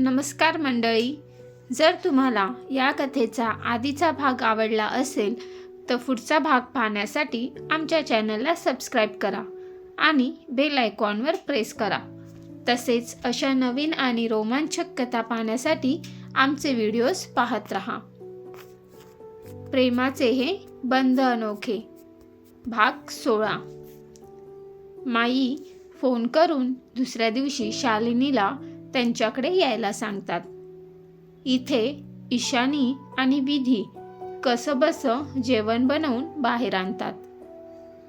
नमस्कार मंडळी. जर तुम्हाला या कथेचा आधीचा भाग आवडला असेल तर पुढचा भाग पाहण्यासाठी आमच्या चॅनलला सबस्क्राईब करा आणि बेल आयकॉनवर प्रेस करा. तसेच अशा नवीन आणि रोमांचक कथा पाहण्यासाठी आमचे व्हिडिओज पाहत रहा. प्रेमाचे हे बंध अनोखे. भाग सोळा. माई फोन करून दुसऱ्या दिवशी शालिनीला त्यांच्याकडे यायला सांगतात. इथे ईशानी आणि विधी कसं जेवण बनवून बाहेर आणतात.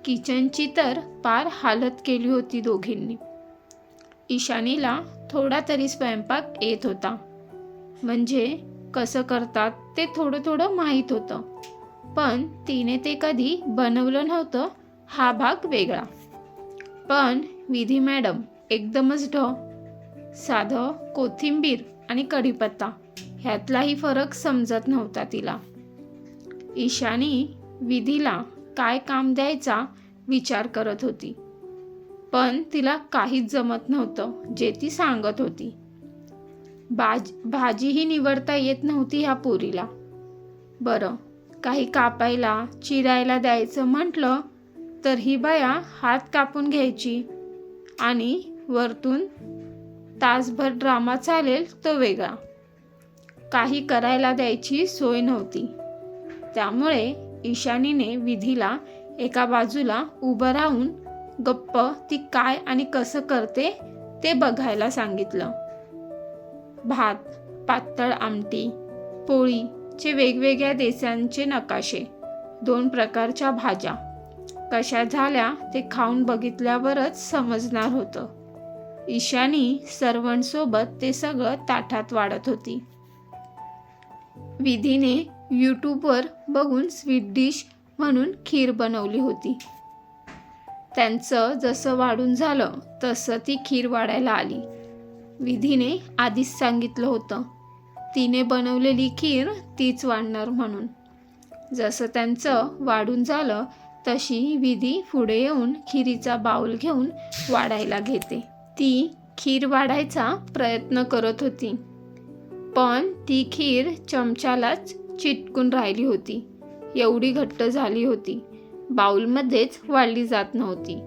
किचनची तर पार हालत केली होती दोघींनी. ईशानीला थोडा तरी स्वयंपाक येत होता. म्हणजे कसं करतात ते थोडं थोडं माहीत होतं. पण तिने ते कधी बनवलं नव्हतं हा भाग वेगळा. पण विधी मॅडम एकदमच ढ साधं कोथिंबीर आणि कढीपत्ता ह्यातलाही फरक समजत नव्हता तिला. ईशानी विधीला काय काम द्यायचा विचार करत होती. पण तिला काहीच जमत नव्हतं जे ती सांगत होती. बाज भाजीही निवडता येत नव्हती ह्या पोरीला. बरं काही कापायला चिरायला द्यायचं म्हटलं तर ही बाया हात कापून घ्यायची आणि वरतून तासभर ड्रामा चालेल तो वेगळा. काही करायला द्यायची सोय नव्हती. त्यामुळे ईशानीने विधीला एका बाजूला उभं राहून गप्प ती काय आणि कसं करते ते बघायला सांगितलं. भात पातळ आमटी पोळीचे वेगवेगळ्या देशांचे नकाशे दोन प्रकारच्या भाज्या. कशा झाल्या ते खाऊन बघितल्यावरच समजणार होतं. ईशानी सर्वांसोबत ते सगळं ताटात वाढत होती. विधीने यूट्यूबवर बघून स्वीट डिश म्हणून खीर बनवली होती. त्यांचं जसं वाढून झालं तसं ती खीर वाढायला आली. विधीने आधीच सांगितलं होतं तिने बनवलेली खीर तीच वाढणार म्हणून. जसं त्यांचं वाढून झालं तशी विधी पुढे येऊन खिरीचा बाऊल घेऊन वाढायला घेते. ती खीर वाढायचा प्रयत्न करत होती. पण ती खीर चमच्यालाच चिटकून राहिली होती. एवढी घट्ट झाली होती. बाऊलमध्येच वाढली जात नव्हती.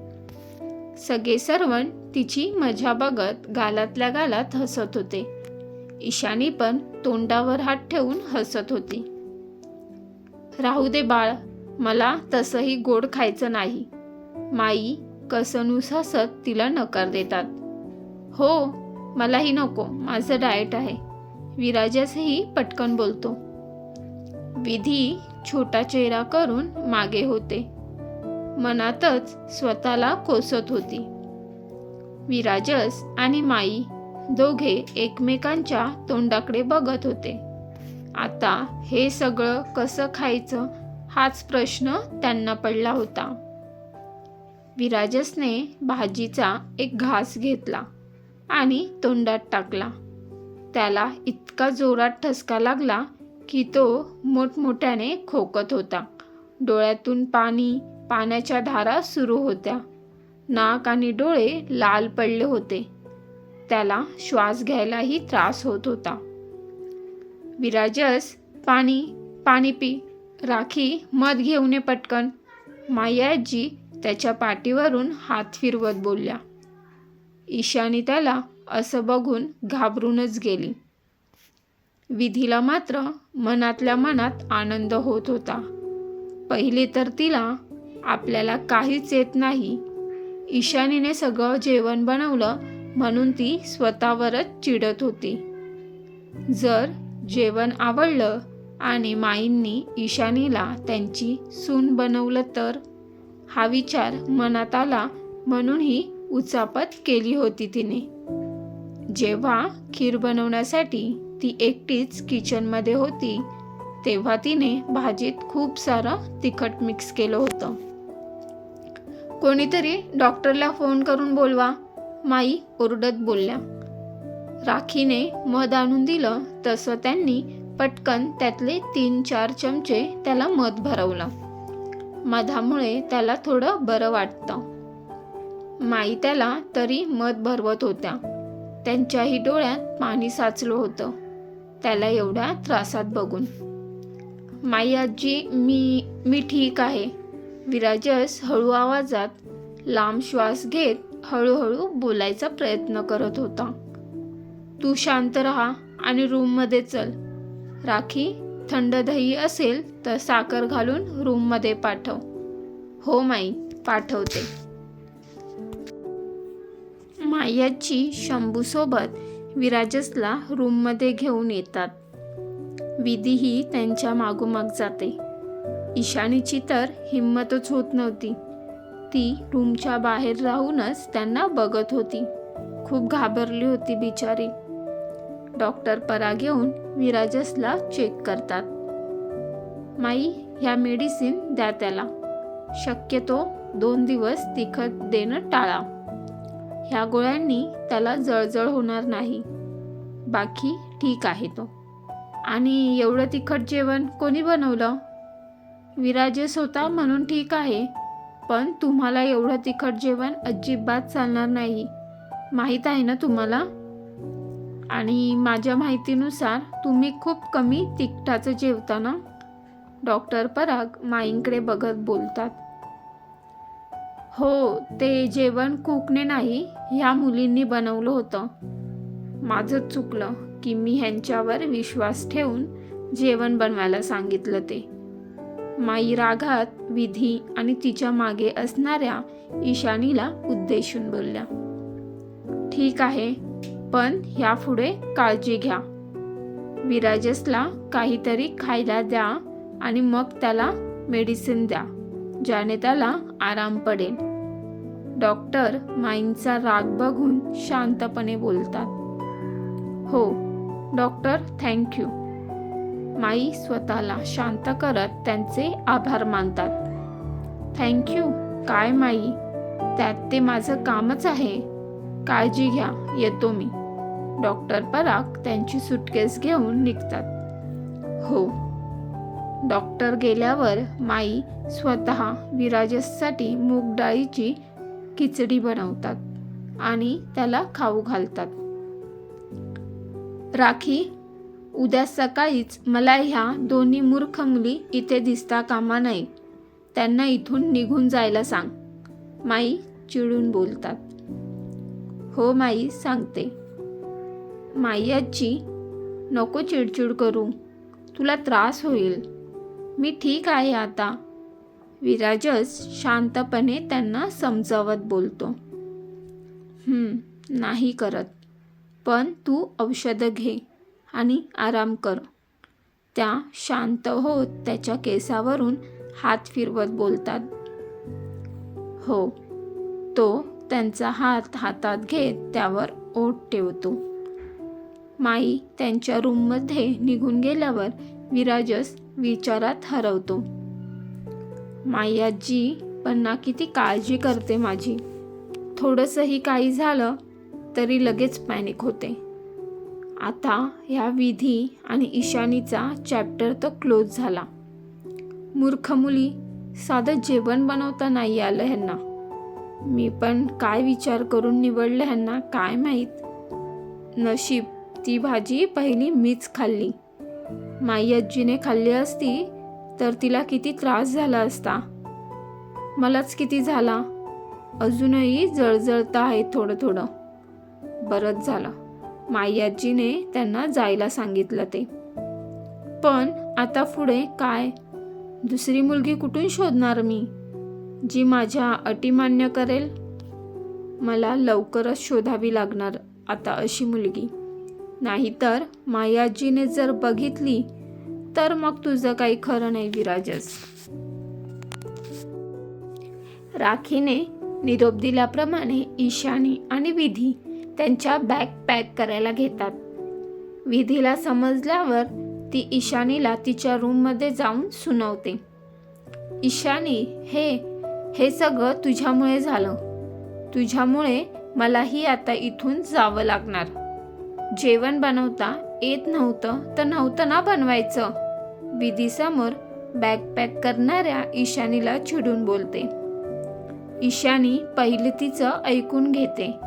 सगळे सर्वण तिची मजा बघत गालातल्या गालात हसत होते. ईशानी पण तोंडावर हात ठेवून हसत होती. राहू दे बाळ मला तसंही गोड खायचं नाही. माई कसनूस हसत तिला नकार देतात. हो मलाही नको. माझं डाएट आहे. विराजासही पटकन बोलतो. विधी छोटा चेहरा करून मागे होते. मनातच स्वतःला कोसत होती. विराजस आणि माई दोघे एकमेकांच्या तोंडाकडे बघत होते. आता हे सगळं कसं खायचं हाच प्रश्न त्यांना पडला होता. विराजसने भाजीचा एक घास घेतला. आणि तोंडात टाकला. त्याला इतका जोरात ठसका लागला की तो मोठमोठ्याने खोकत होता. डोळ्यातून पाणी पाण्याच्या धारा सुरू होत्या. नाक आणि डोळे लाल पडले होते. त्याला श्वास घ्यायलाही त्रास होत होता. विराजस पाणी पाणी पी. राखी मध घेऊन ये पटकन. मायाजी त्याच्या पाठीवरून हात फिरवत बोलल्या. ईशानी त्याला असं बघून घाबरूनच गेली. विधीला मात्र मनातल्या मनात आनंद होत होता. पहिले तर तिला आपल्याला काहीच येत नाही. ईशानीने सगळं जेवण बनवलं म्हणून ती स्वतःवरच चिडत होती. जर जेवण आवडलं आणि माईंनी ईशानीला त्यांची सून बनवलं तर? हा विचार मनात आला म्हणून ही उचापत केली होती तिने. जेव्हा खीर बनवण्यासाठी ती एकटीच किचनमध्ये होती तेव्हा तिने भाजीत खूप सारं तिखट मिक्स केलं होतं. कोणीतरी डॉक्टरला फोन करून बोलवा माई ओरडत बोलल्या. राखीने मध आणून दिलं तसं त्यांनी पटकन त्यातले तीन चार चमचे त्याला मध भरवलं. मधामुळे त्याला थोडं बरं वाटतं. माई त्याला तरी मध भरवत होत्या. त्यांच्याही डोळ्यात पाणी साचलं होतं. त्याला एवढ्या त्रासात बघून. माई आजी मी मी ठीक आहे. विराजस हळू आवाजात लांब श्वास घेत हळूहळू बोलायचा प्रयत्न करत होता. तू शांत राहा आणि रूममध्ये चल. राखी थंड दही असेल तर साखर घालून रूममध्ये पाठव. हो माई पाठवते. याची शंभूसोबत विराजसला रूममध्ये घेऊन येतात. विधीही त्यांच्या मागोमाग जाते. ईशानीची तर हिंमतच होत नव्हती. ती रूमच्या बाहेर राहूनच त्यांना बघत होती. खूप घाबरली होती बिचारी. डॉक्टर परा घेऊन विराजसला चेक करतात. माई ह्या मेडिसिन द्या त्याला. शक्यतो दोन दिवस तिखट देणं टाळा. ह्या गोळ्यांनी त्याला जळजळ होणार नाही. बाकी ठीक आहे तो. आणि एवढं तिखट जेवण कोणी बनवलं? विराजस होता म्हणून ठीक आहे पण तुम्हाला एवढं तिखट जेवण अजिबात चालणार नाही. माहीत आहे ना तुम्हाला? आणि माझ्या माहितीनुसार तुम्ही खूप कमी तिखटाचं जेवता ना? डॉक्टर पराग माईंकडे बघत बोलतात. हो ते जेवण कुकने नाही ह्या मुलींनी बनवलं होतं. माझं चुकलं की मी ह्यांच्यावर विश्वास ठेवून जेवण बनवायला सांगितलं ते. माई रागात विधी आणि तिच्यामागे असणाऱ्या ईशानीला उद्देशून बोलल्या ठीक आहे पण ह्यापुढे काळजी घ्या. विराजसला काहीतरी खायला द्या आणि मग त्याला मेडिसिन द्या. ज्याने त्याला आराम पडेल. डॉक्टर माईंचा राग बघून शांतपणे बोलतात. हो डॉक्टर थँक्यू माई स्वतःला शांत करत त्यांचे आभार मानतात. थँक्यू काय माई? त्यात ते माझं कामच आहे. काळजी घ्या येतो मी. डॉक्टर पराग त्यांची सुटकेस घेऊन निघतात. हो डॉक्टर गेल्यावर माई स्वतः विराजससाठी मूग डाळीची खिचडी बनवतात आणि त्याला खाऊ घालतात. राखी उद्या सकाळीच मला ह्या दोन्ही मूर्ख मुली इथे दिसता कामा नये. त्यांना इथून निघून जायला सांग. माई चिडून बोलतात. हो माई सांगते. माई आजी नको चिडचिड करू. तुला त्रास होईल. मी ठीक आहे आता. विराजस शांतपणे त्यांना समजावत बोलतो. नाही करत. पण तू औषधं घे आणि आराम कर. त्या शांत होत त्याच्या केसावरून हात फिरवत बोलतात. हो. तो त्यांचा हात हातात घेत त्यावर ओठ ठेवतो. माई त्यांच्या रूममध्ये निघून गेल्यावर विराजस विचारात हरवतो. मायाजी आजी पण ना किती काळजी करते माझी. थोडंसंही काही झालं तरी लगेच पॅनिक होते. आता ह्या विधी आणि ईशानीचा चॅप्टर तर क्लोज झाला. मूर्ख मुली साधं जेवण बनवता नाही आलं ह्यांना. मी पण काय विचार करून निवडलं ह्यांना काय माहीत. नशीब ती भाजी पहिली मीच खाल्ली. माई आजीने खाल्ली असती तर तिला किती त्रास झाला असता. मलाच किती झाला? अजूनही जळजळता आहे थोडं थोडं. बरंच झालं. माई आजीने त्यांना जायला सांगितलं ते. पण आता पुढे काय? दुसरी मुलगी कुठून शोधणार मी? जी माझ्या अटी मान्य करेल? मला लवकरच शोधावी लागणार आता अशी मुलगी. नाहीतर मायाजीने जर बघितली तर मग तुझं काही खरं नाही विराजस. राखीने निरोप दिल्याप्रमाणे ईशानी आणि विधी त्यांच्या बॅग पॅक करायला घेतात. विधीला समजल्यावर ती ईशानीला तिच्या रूममध्ये जाऊन सुनावते. ईशानी हे हे सगळं तुझ्यामुळे झालं. तुझ्यामुळे मलाही आता इथून जावं लागणार. जेवण बनवता येत नव्हतं तर नव्हतं ना बनवायचं. विधीसमोर बॅग पॅक करणाऱ्या ईशानीला चिडून बोलते. ईशानी पहिले तिचं ऐकून घेते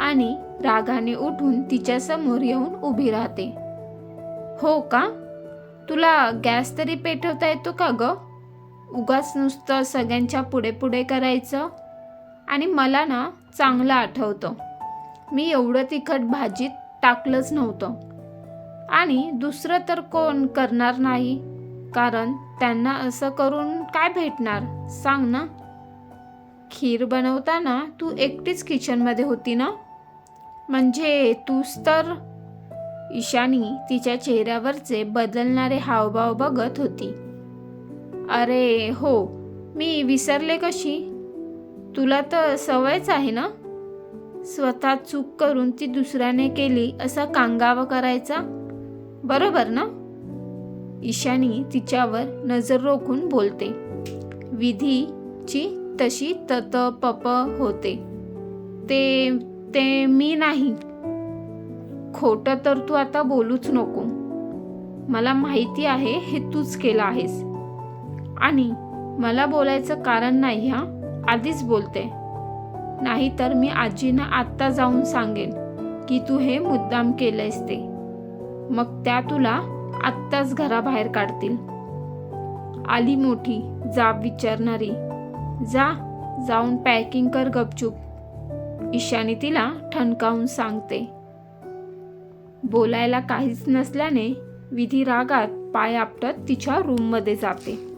आणि रागाने उठून तिच्यासमोर येऊन उभी राहते. हो का? तुला गॅस तरी पेटवता येतो का ग? उगाच नुसतं सगळ्यांच्या पुढे पुढे करायचं? आणि मला ना चांगलं आठवतं. मी एवढं तिखट भाजीत टाकलंच नव्हतं. आणि दुसरं तर कोण करणार नाही कारण त्यांना असं करून काय भेटणार? सांग ना. खीर बनवताना तू एकटीच किचनमध्ये होती ना? म्हणजे तूच तर ईशानी तिच्या चेहऱ्यावरचे बदलणारे हावभाव बघत होती. अरे हो मी विसरले कशी? तुला तर सवयच आहे ना? स्वतः चूक करून ती दुसऱ्याने केली असा कांगावा करायचा? बरोबर ना? ईशानी तिच्यावर नजर रोखून बोलते. विधीची तशी तत पप होते. ते ते मी नाही. खोटं तर तू आता बोलूच नको. मला माहिती आहे हे तूच केलं आहेस. आणि मला बोलायचं कारण नाही हा? आधीच बोलते. नाही तर मी आजीनं आत्ता जाऊन सांगेन की तू हे मुद्दाम केलंयस ते. मग त्या तुला आत्ताच घराबाहेर काढतील. आली मोठी जाब विचारणारी. जा जाऊन पॅकिंग कर गपचूप. ईशानी तिला ठणकावून सांगते. बोलायला काहीच नसल्याने विधी रागात पाय आपटत तिच्या रूममध्ये जाते.